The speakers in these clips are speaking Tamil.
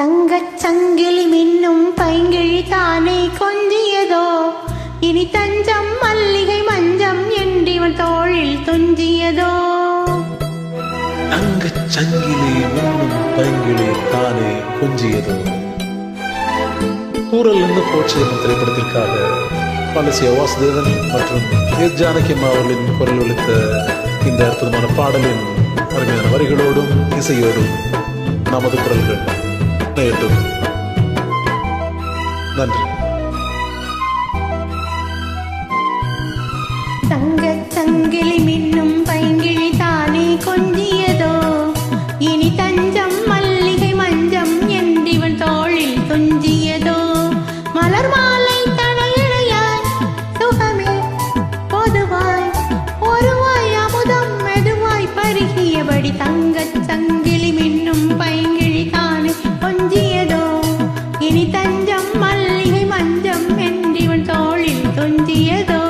தங்கச் சங்கிலி மின்னும் பைங்கிழி தானே கொஞ்சியதோ? இனி தஞ்சம் மல்லிகை மஞ்சம் என்று இவன் தோளில் துஞ்சியதோ? தங்கச் சங்கிலி மின்னும் பைங்கிழி தானே கொஞ்சியதோ? கூறல் இருந்து போச்சு என்ற திரைப்படத்திற்காக பாலசிய வாசுதேவன் மற்றும் ஜானகி அவர்களின் குரல் ஒழித்த இந்த அற்புதமான பாடலின் அருமையான வரிகளோடும் இசையோடும் நமது குரல்கள் அமையட்டும் நன்றி. தங்க தங்கிலி மின்ன ഇനി തഞ്ചം മല്ലിക മഞ്ചം എന്തിവൻ തോളിൽ തുഞ്ചിയതോ?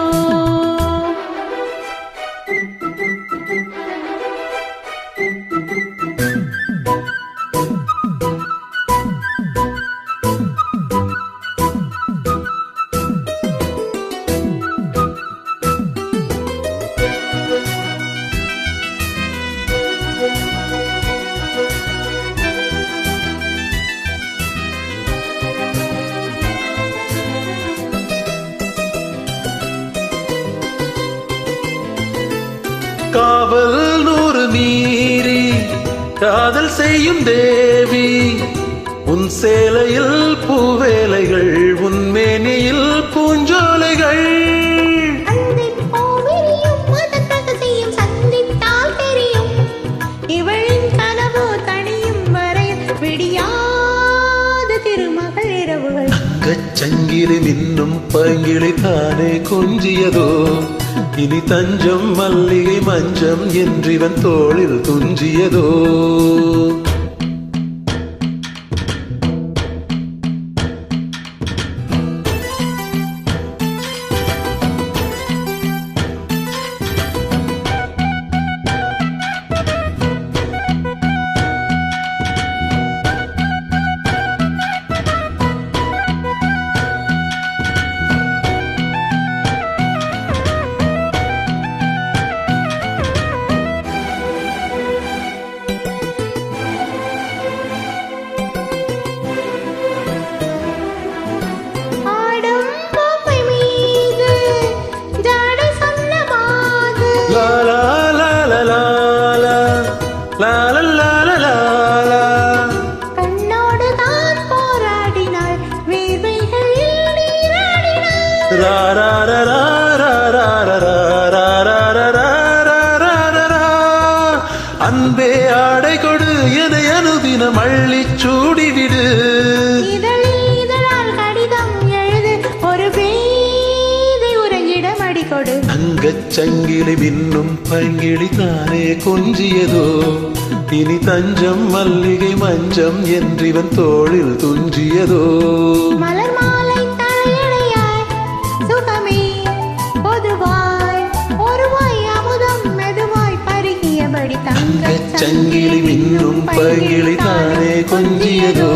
காவல் நூறு மீறி காதல் செய்யும் தேவி. உன் சேலையில் பூவேலைகள் சங்கிலி மின்னும் பங்கிலி தானே கொஞ்சியதோ இனி தஞ்சம் மல்லிகை மஞ்சம் என்றிவன் தோளில் துஞ்சியதோ அன்பே ஆடை கொடு என அனுதினம் அள்ளி சூடிவிடு தங்கச்சங்கிலி விண்ணும் பங்கிழி தானே கொஞ்சியதோ? இனி தஞ்சம் மல்லிகை மஞ்சம் என்றிவன் தோளில் துஞ்சியதோ? பருகியபடி தங்கச் சங்கிலி மின்னும் பங்கிளி தானே கொஞ்சியதோ?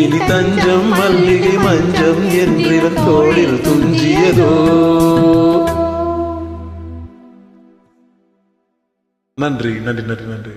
இனி தஞ்சம் மல்லிகை மஞ்சம் என்றிவன் தோளில் துஞ்சியதோ? நன்றி நன்றி நன்றி நன்றி.